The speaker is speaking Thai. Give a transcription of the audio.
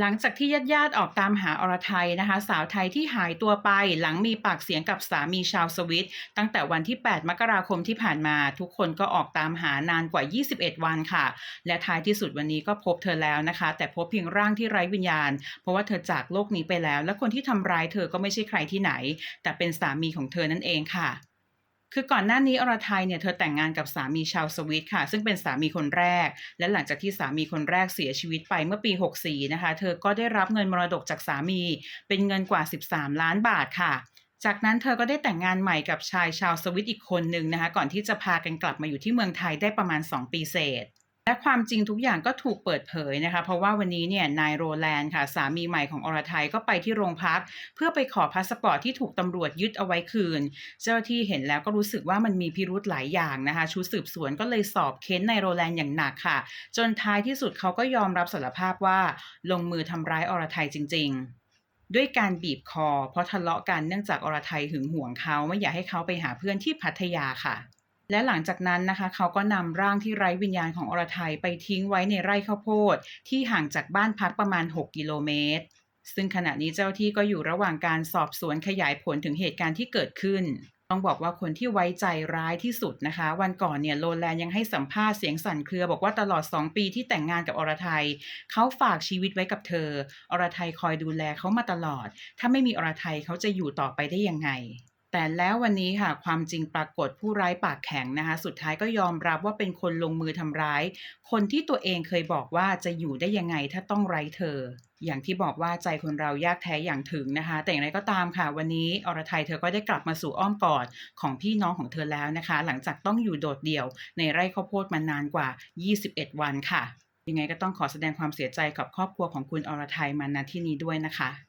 หลังจากที่ญาติญาติๆออกตามหาอรไทยนะคะ สาวไทยที่หายตัวไปหลังมีปากเสียงกับสามีชาวสวิต ตั้งแต่วันที่ 8 มกราคมที่ผ่านมา ทุกคนก็ออกตามหานานกว่า 21 วันค่ะ และท้ายที่สุดวันนี้ก็พบเธอแล้วนะคะ แต่พบเพียงร่างที่ไร้วิญญาณ เพราะว่าเธอจากโลกนี้ไปแล้ว และคนที่ทำร้ายเธอก็ไม่ใช่ใครที่ไหน แต่เป็นสามีของเธอนั่นเองค่ะ คือก่อนหน้านี้อรไทยเนี่ยเธอแต่งงานกับสามีชาวสวิตค่ะ ซึ่งเป็นสามีคนแรก และหลังจากที่สามีคนแรกเสียชีวิตไปเมื่อปี 64 นะคะ เธอก็ได้รับเงินมรดกจากสามี เป็นเงินกว่า 13 ล้านบาทค่ะจากนั้นเธอก็ได้แต่งงานใหม่กับชายชาวสวิตอีกคนหนึ่งนะคะ ก่อนที่จะพากันกลับมาอยู่ที่เมืองไทยได้ประมาณ 2 ปีเศษ และความจริงทุกอย่างก็ถูกเปิดเผยนะคะ เพราะว่าวันนี้เนี่ยนายโรแลนด์ค่ะ สามีใหม่ของอรไทยก็ไปที่โรงพัก เพื่อไปขอพาสปอร์ตที่ถูกตำรวจยึดเอาไว้คืน เจ้าที่เห็นแล้วก็รู้สึกว่ามันมีพิรุธหลายอย่างนะคะ ชุดสืบสวนก็เลยสอบเค้นนายโรแลนด์อย่างหนักค่ะ จนท้ายที่สุดเขาก็ยอมรับสารภาพว่าลงมือทำร้ายอรไทยจริง ๆด้วยการบีบคอ เพราะทะเลาะกันเนื่องจากอรไทยหึงหวงเขาไม่อยากให้เขาไปหาเพื่อนที่พัทยาค่ะ และหลังจากนั้นนะคะเขาก็นำร่างที่ไร้วิญญาณของอรไทยไปทิ้งไว้ในไร่ข้าวโพด ที่ห่างจากบ้านพักประมาณ 6 กิโลเมตร ซึ่งขณะนี้เจ้าที่ก็อยู่ระหว่างการสอบสวนขยายผลถึงเหตุการณ์ที่เกิดขึ้น ต้องบอกว่าคนที่ไว้ใจร้ายที่สุดนะคะ วันก่อนเนี่ยโลแลนยังให้สัมภาษณ์เสียงสั่นเครือ บอกว่าตลอด 2 ปีที่แต่งงานกับอรไทยเขาฝากชีวิตไว้กับเธอ อรไทยคอยดูแลเขามาตลอด ถ้าไม่มีอรไทยเขาจะอยู่ต่อไปได้ยังไง แต่แล้ววันนี้ค่ะความจริงปรากฏผู้ร้ายปากแข็งนะคะ สุดท้ายก็ยอมรับว่าเป็นคนลงมือทำร้าย คนที่ตัวเองเคยบอกว่าจะอยู่ได้ยังไงถ้าต้องไร้เธอ อย่างที่บอกว่าใจคนเรายากแท้อย่างถึงนะคะ แต่อย่างไรก็ตามค่ะ วันนี้อรไทยเธอก็ได้กลับมาสู่อ้อมกอดของพี่น้องของเธอแล้วนะคะ หลังจากต้องอยู่โดดเดี่ยว ในไร่ข้าวโพดมานานกว่า 21 วันค่ะยังไงก็ต้องขอแสดงความเสียใจกับครอบครัวของคุณอรไทยมาณที่นี้ด้วยนะคะ